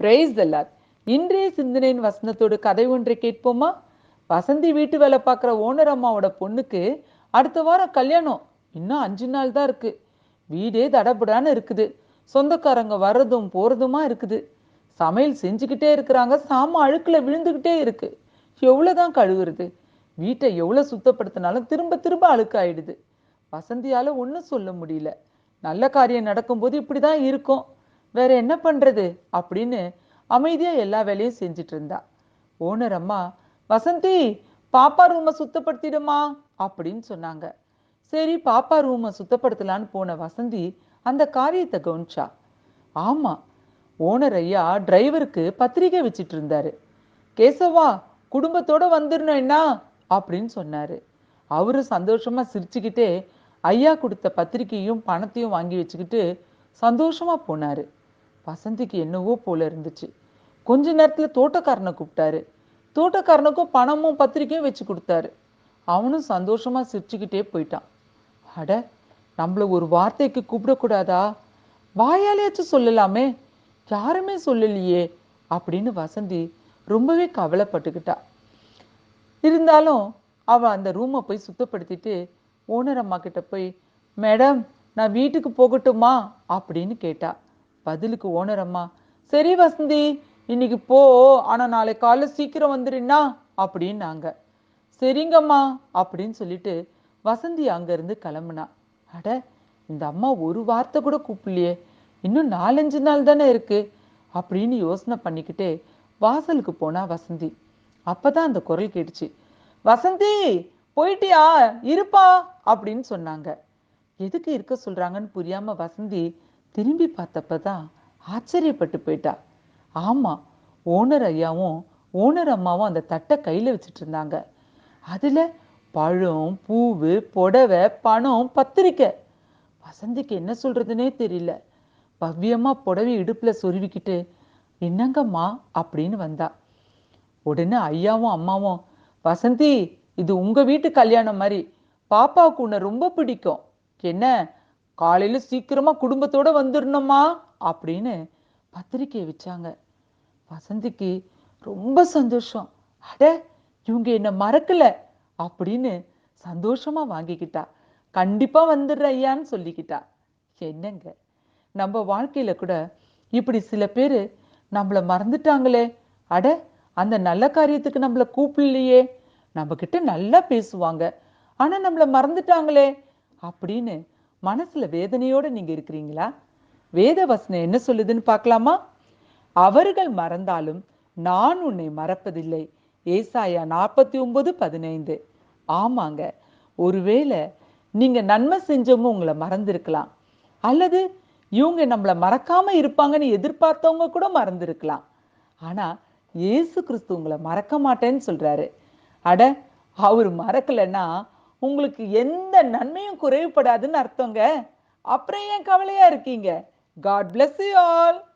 Price தல்லார் இன்றைய சிந்தனையின் வசனத்தோடு கதை ஒன்றை கேட்போமா? வசந்தி வீட்டு வேலை பார்க்குற ஓனர் அம்மாவோட பொண்ணுக்கு அடுத்த வாரம் கல்யாணம். இன்னும் அஞ்சு நாள் தான் இருக்கு. வீடே தடபுடான்னு இருக்குது. சொந்தக்காரங்க வர்றதும் போறதுமா இருக்குது. சமையல் செஞ்சுக்கிட்டே இருக்கிறாங்க. சாம அழுக்கில் விழுந்துக்கிட்டே இருக்கு. எவ்வளோதான் கழுவுறது? வீட்டை எவ்வளோ சுத்தப்படுத்தினாலும் திரும்ப திரும்ப அழுக்காயிடுது. வசந்தியால் ஒன்றும் சொல்ல முடியல. நல்ல காரியம் நடக்கும்போது இப்படிதான் இருக்கும். வேற என்ன பண்றது அப்படின்னு அமைதியா எல்லா வேலையும் செஞ்சுட்டு இருந்தா. ஓனர் அம்மா வசந்தி பாப்பா ரூமை சுத்தப்படுத்திடுமா? அப்படின்னு சொன்னாங்க. சரி பாப்பா ரூமை சுத்தப்படுத்தலான்னு போன வசந்தி அந்த காரியத்தை கவனிச்சா. ஆமா ஓனர் ஐயா டிரைவருக்கு பத்திரிக்கை வச்சிட்டு இருந்தாரு. கேசவா குடும்பத்தோட வந்துடணும் என்ன? அப்படின்னு சொன்னாரு. அவரு சந்தோஷமா சிரிச்சுக்கிட்டே ஐயா கொடுத்த பத்திரிக்கையும் பணத்தையும் வாங்கி வச்சுக்கிட்டு சந்தோஷமா போனாரு. வசந்திக்கு என்னவோ போல இருந்துச்சு. கொஞ்ச நேரத்தில் தோட்டக்காரனை கூப்பிட்டாரு. தோட்டக்காரனுக்கும் பணமும் பத்திரிக்கையும் வச்சு கொடுத்தாரு. அவனும் சந்தோஷமாக சிரிச்சுக்கிட்டே போயிட்டான். அட நம்மள ஒரு வார்த்தைக்கு கூப்பிடக்கூடாதா? வாயாலேயாச்சும் சொல்லலாமே. யாருமே சொல்லலையே அப்படின்னு வசந்தி ரொம்பவே கவலைப்பட்டுக்கிட்டா. இருந்தாலும் அவள் அந்த ரூமை போய் சுத்தப்படுத்திட்டு ஓனர் அம்மா கிட்ட போய் மேடம் நான் வீட்டுக்கு போகட்டுமா? அப்படின்னு கேட்டா. பதிலுக்கு ஓனர் அம்மா சரி வசந்தி இன்னைக்கு போ ஆனா நாளை காலைல சீக்கிரம் வந்துடுன்னா? அப்படின்னாங்க. சரிங்கம்மா அப்படின்னு சொல்லிட்டு வசந்தி அங்கிருந்து கிளம்புனா. அட இந்த அம்மா ஒரு வார்த்தை கூட கூப்பிடலையே இன்னும் நாலஞ்சு நாள் தானே இருக்கு? அப்படின்னு யோசனை பண்ணிக்கிட்டே வாசலுக்கு போனா வசந்தி. அப்பதான் அந்த குரல் கேட்டுச்சு. வசந்தி போயிட்டியா? இருப்பா? அப்படின்னு சொன்னாங்க. எதுக்கு இருக்க சொல்றாங்கன்னு புரியாம வசந்தி திரும்பி பார்த்தப்பதான் ஆச்சரியப்பட்டு போயிட்டா. ஆமாம் ஓனர் ஐயாவும் ஓனர் அம்மாவும் அந்த தட்டை கையில் வச்சுட்டு இருந்தாங்க. அதில் பழம் பூவு புடவை பணம் பத்திரிக்கை. வசந்திக்கு என்ன சொல்கிறதுனே தெரியல. பவ்யமாக புடவை இடுப்பில் சொருவிக்கிட்டு என்னங்கம்மா? அப்படின்னு வந்தா. உடனே ஐயாவும் அம்மாவும் வசந்தி இது உங்கள் வீட்டு கல்யாணம் மாதிரி. பாப்பாவுக்கு உன்னை ரொம்ப பிடிக்கும். என்ன காலையில சீக்கிரமா குடும்பத்தோட வந்துடணுமா அப்படின்னு பத்திரிக்கையை வச்சாங்க. வசந்திக்கு ரொம்ப சந்தோஷம். அட இவங்க என்ன மறக்கல அப்படின்னு சந்தோஷமா வாங்கிக்கிட்டா. கண்டிப்பா வந்துடுற ஐயான்னு சொல்லிக்கிட்டா. என்னங்க? நம்ம வாழ்க்கையில கூட இப்படி சில பேர் நம்மள மறந்துட்டாங்களே. அட அந்த நல்ல காரியத்துக்கு நம்மளை கூப்பிடலையே. நம்ம கிட்ட நல்லா பேசுவாங்க. ஆனா நம்மள மறந்துட்டாங்களே அப்படின்னு மனசுல வேதனையோட நீங்க இருக்கிறீங்களா? வேத வசனம் என்ன சொல்லுதுன்னு பார்க்கலாமா? அவர்கள் மறந்தாலும் நான் உன்னை மறப்பதில்லை. ஏசாயா நாற்பத்தி ஒன்பது பதினைந்து. ஆமாங்க. ஒருவேளை நீங்க நன்மை செஞ்சவங்க உங்களை மறந்துருக்கலாம். அல்லது இவங்க நம்மள மறக்காம இருப்பாங்கன்னு எதிர்பார்த்தவங்க கூட மறந்துருக்கலாம். ஆனா இயேசு கிறிஸ்து உங்களை மறக்க மாட்டேன்னு சொல்றாரு. அட அவர் மறக்கலைன்னா உங்களுக்கு எந்த நன்மையும் குறைவுபடாதுன்னு அர்த்தங்க. அப்புறம் ஏன் கவலையா இருக்கீங்க? God bless you all